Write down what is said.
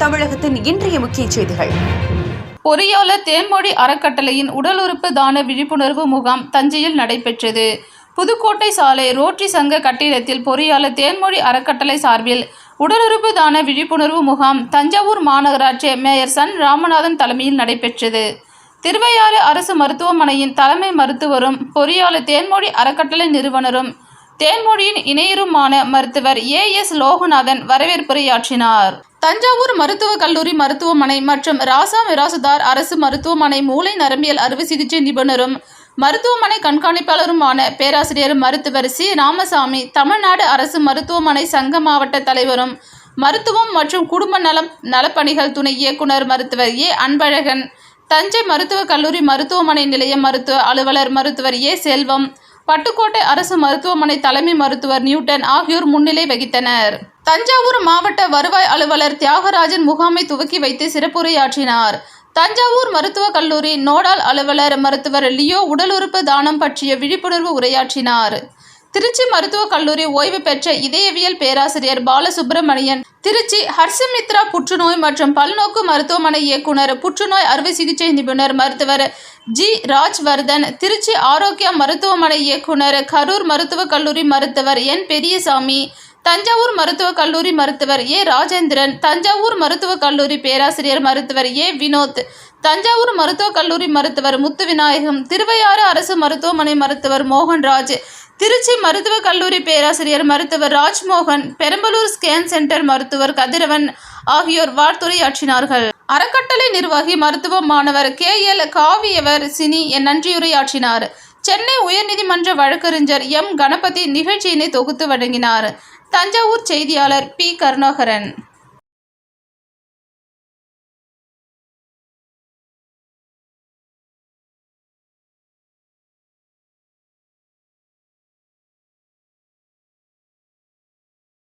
தமிழகத்தின் இன்றைய முக்கிய செய்திகள். பொறியாளர் தேன்மொழி அறக்கட்டளையின் உடல் உறுப்பு தான விழிப்புணர்வு முகாம் தஞ்சையில் நடைபெற்றது. புதுக்கோட்டை சாலை ரோட்டரி சங்க கட்டிடத்தில் பொறியாளர் தேன்மொழி அறக்கட்டளை சார்பில் உடல் உறுப்பு தான விழிப்புணர்வு முகாம் தஞ்சாவூர் மாநகராட்சி மேயர் சன் ராமநாதன் தலைமையில் நடைபெற்றது. திருவையாறு அரசு மருத்துவமனையின் தலைமை மருத்துவரும் பொறியாளர் தேன்மொழி அறக்கட்டளை நிறுவனரும் தேன்மொழியின் இணையருமான மருத்துவர் ஏ எஸ் லோகநாதன் வரவேற்புரையாற்றினார். தஞ்சாவூர் மருத்துவக் கல்லூரி மருத்துவமனை மற்றும் ராசா மிராசுதார் அரசு மருத்துவமனை மூளை நரம்பியல் அறுவை சிகிச்சை நிபுணரும் மருத்துவமனை கண்காணிப்பாளருமான பேராசிரியர் மருத்துவர் சி. ராமசாமி தமிழ்நாடு அரசு மருத்துவமனை சங்க மாவட்ட தலைவரும் மருத்துவம் மற்றும் குடும்ப நலம் நலப்பணிகள் துணை இயக்குனர் மருத்துவர் ஏ. அன்பழகன் தஞ்சை மருத்துவக் கல்லூரி மருத்துவமனை நிலைய மருத்துவ அலுவலர் மருத்துவர் ஏ. செல்வம் பட்டுக்கோட்டை அரசு மருத்துவமனை தலைமை மருத்துவர் நியூட்டன் ஆகியோர் முன்னிலை வகித்தனர். தஞ்சாவூர் மாவட்ட வருவாய் அலுவலர் தியாகராஜன் முகாமை துவக்கி வைத்து சிறப்புரையாற்றினார். தஞ்சாவூர் மருத்துவக் கல்லூரி நோடால் அலுவலர் மருத்துவர் லியோ உடல் உறுப்பு தானம் பற்றிய விழிப்புணர்வு உரையாற்றினார். திருச்சி மருத்துவக் கல்லூரி ஓய்வு பெற்ற இதயவியல் பேராசிரியர் பாலசுப்பிரமணியன் திருச்சி ஹர்ஷமித்ரா புற்றுநோய் மற்றும் பல்நோக்கு மருத்துவமனை இயக்குனர் புற்றுநோய் அறுவை சிகிச்சை நிபுணர் மருத்துவர் ஜி ராஜ்வர்தன் திருச்சி ஆரோக்கியா மருத்துவமனை இயக்குனர் கரூர் மருத்துவக் கல்லூரி மருத்துவர் என் பெரியசாமி தஞ்சாவூர் மருத்துவக் கல்லூரி மருத்துவர் ஏ ராஜேந்திரன் தஞ்சாவூர் மருத்துவக் கல்லூரி பேராசிரியர் மருத்துவர் ஏ வினோத் தஞ்சாவூர் மருத்துவக் கல்லூரி மருத்துவர் முத்துவிநாயகம் திருவையாறு அரசு மருத்துவமனை மருத்துவர் மோகன்ராஜ் திருச்சி மருத்துவக் கல்லூரி பேராசிரியர் மருத்துவர் ராஜ்மோகன் பெரம்பலூர் ஸ்கேன் சென்டர் மருத்துவர் கதிரவன் ஆகியோர் வாழ்த்துரையாற்றினார்கள். அறக்கட்டளை நிர்வாகி மருத்துவ மாணவர் கே. எல். காவியவர் சினி என். நன்றியுரையாற்றினார். சென்னை உயர்நீதிமன்ற வழக்கறிஞர் எம். கணபதி நிகழ்ச்சியினை தொகுத்து வழங்கினார். தஞ்சாவூர் செய்தியாளர் பி. கருணாகரன்.